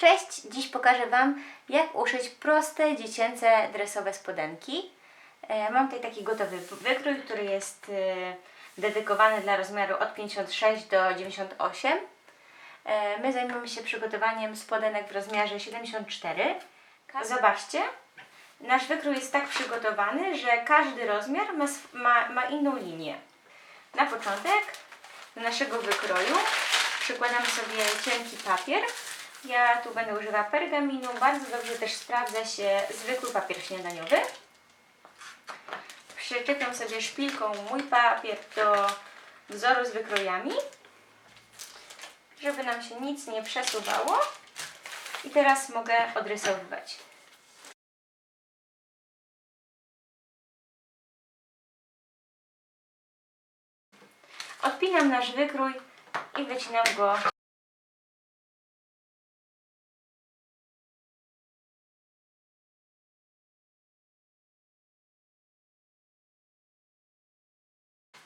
Cześć! Dziś pokażę Wam, jak uszyć proste, dziecięce, dresowe spodenki. E, Mam tutaj taki gotowy wykrój, który jest e, dedykowany dla rozmiaru od 56 do 98. E, My zajmujemy się przygotowaniem spodenek w rozmiarze 74. Zobaczcie, nasz wykrój jest tak przygotowany, że każdy rozmiar ma, ma, ma inną linię. Na początek do naszego wykroju przykładamy sobie cienki papier. Ja tu będę używała pergaminu. Bardzo dobrze też sprawdza się zwykły papier śniadaniowy. Przyczepiam sobie szpilką mój papier do wzoru z wykrojami, żeby nam się nic nie przesuwało. I teraz mogę odrysowywać. Odpinam nasz wykrój i wycinam go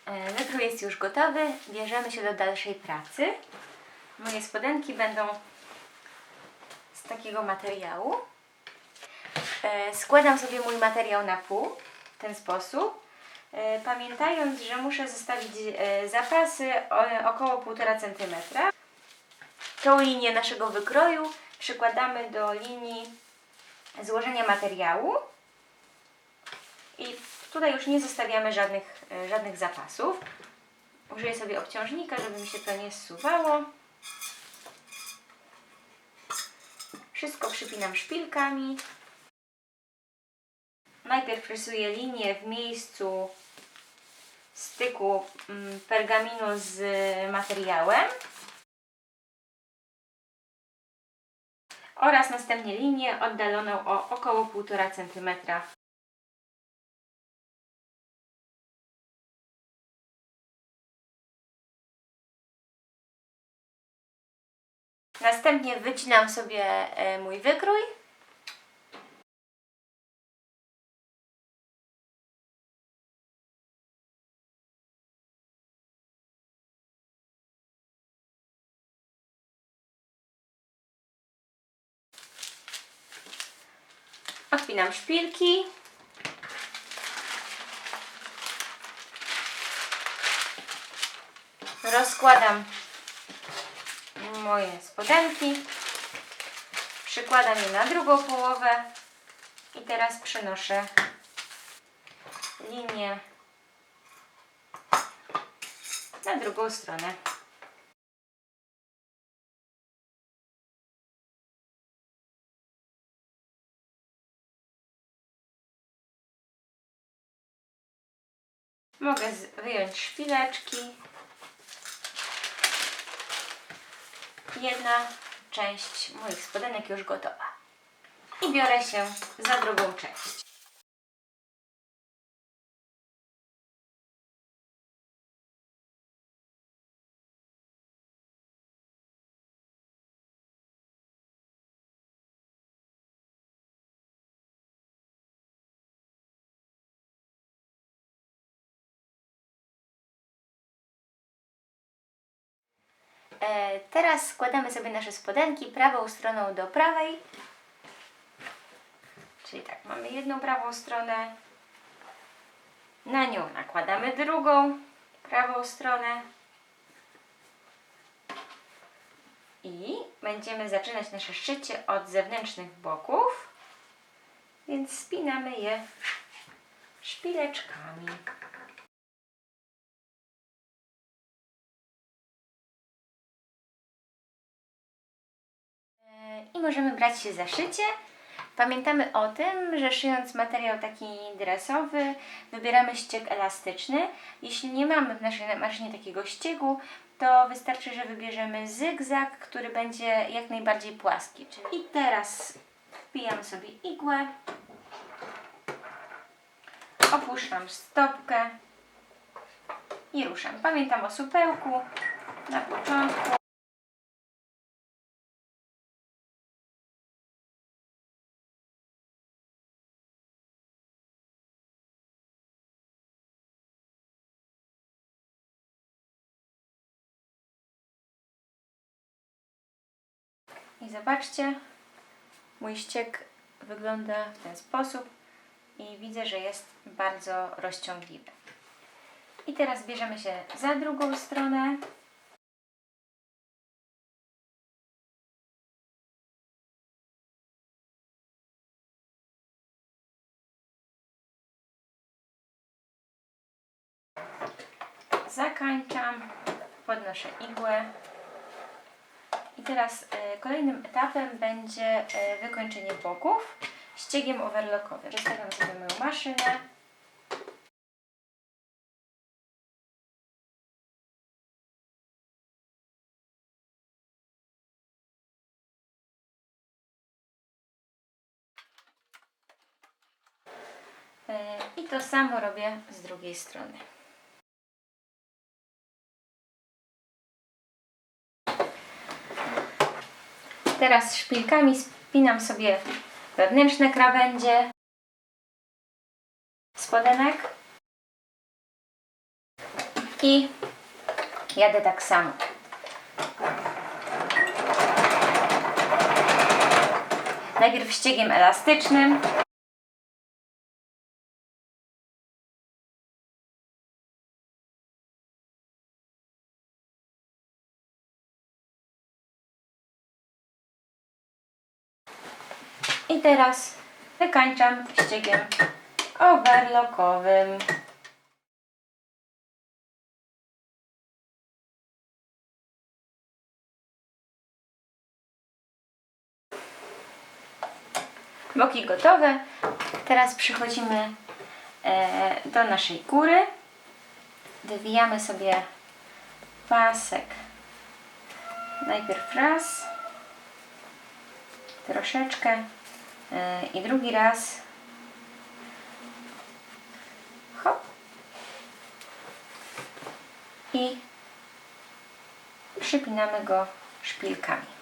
E, Wykrój jest już gotowy, bierzemy się do dalszej pracy. Moje spodenki będą z takiego materiału. E, Składam sobie mój materiał na pół w ten sposób. E, Pamiętając, że muszę zostawić e, zapasy około 1,5 cm. Tą linię naszego wykroju przykładamy do linii złożenia materiału. I tutaj już nie zostawiamy żadnych, e, żadnych zapasów. Użyję sobie obciążnika, żeby mi się to nie zsuwało. Wszystko przypinam szpilkami. Najpierw rysuję linię w miejscu styku mm, pergaminu z materiałem. Oraz następnie linię oddaloną o około 1,5 cm Następnie wycinam sobie e, mój wykrój. Odpinam szpilki. Rozkładam moje spodenki. Przykładam je na drugą połowę i teraz przenoszę linię na drugą stronę. Mogę wyjąć szpileczki. Jedna część moich spodenek już gotowa. I biorę się za drugą część. Teraz składamy sobie nasze spodenki prawą stroną do prawej. Czyli tak, mamy jedną prawą stronę. Na nią nakładamy drugą prawą stronę. I będziemy zaczynać nasze szycie od zewnętrznych boków. Więc spinamy je szpileczkami. Możemy brać się za szycie. Pamiętamy o tym, że szyjąc materiał taki dresowy, wybieramy ścieg elastyczny. Jeśli nie mamy w naszej maszynie takiego ściegu, to wystarczy, że wybierzemy zygzak, który będzie jak najbardziej płaski. I teraz wpijam sobie igłę, opuszczam stopkę i ruszam. Pamiętam o supełku na początku. I zobaczcie, mój ściek wygląda w ten sposób i widzę, że jest bardzo rozciągliwy. I teraz bierzemy się za drugą stronę. Zakańczam, podnoszę igłę. Teraz e, kolejnym etapem będzie e, wykończenie boków ściegiem overlockowym. Przestawiam sobie moją maszynę. E, I to samo robię z drugiej strony. Teraz szpilkami spinam sobie wewnętrzne krawędzie spodenek i jadę tak samo. Najpierw ściegiem elastycznym. I teraz wykańczam ściegiem overlockowym. Boki gotowe. Teraz przechodzimy e, do naszej góry. Wywijamy sobie pasek. Najpierw raz, troszeczkę i drugi raz. Hop. I przypinamy go szpilkami.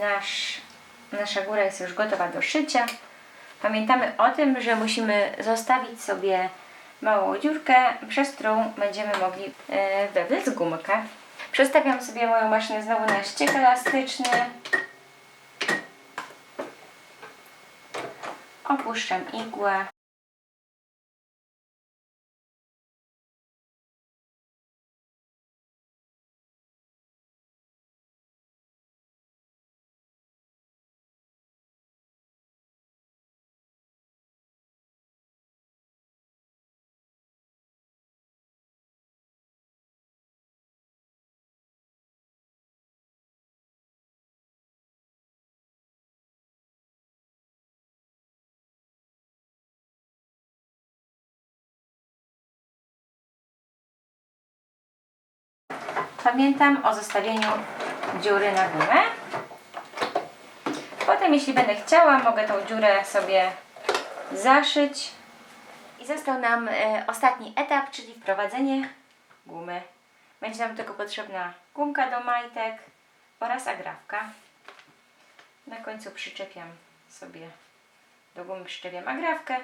Nasz, nasza góra jest już gotowa do szycia. Pamiętamy o tym, że musimy zostawić sobie małą dziurkę, przez którą będziemy mogli e, wewlec gumkę. Przestawiam sobie moją maszynę znowu na ściek elastyczny. Opuszczam igłę. Pamiętam o zostawieniu dziury na gumę. Potem, jeśli będę chciała, mogę tą dziurę sobie zaszyć. I został nam e, ostatni etap, czyli wprowadzenie gumy. Będzie nam tego potrzebna gumka do majtek oraz agrafka. Na końcu przyczepiam sobie do gumy przyczepiam agrafkę.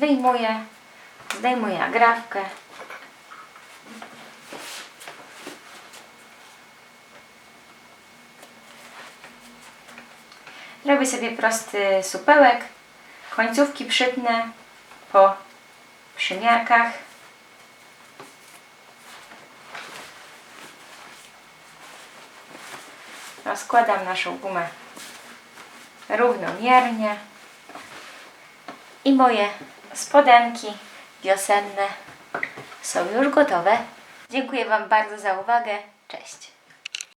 Wyjmuję, zdejmuję agrafkę. Robię sobie prosty supełek. Końcówki przytnę po przymiarkach. Rozkładam naszą gumę równomiernie i moje spodenki wiosenne są już gotowe. Dziękuję Wam bardzo za uwagę.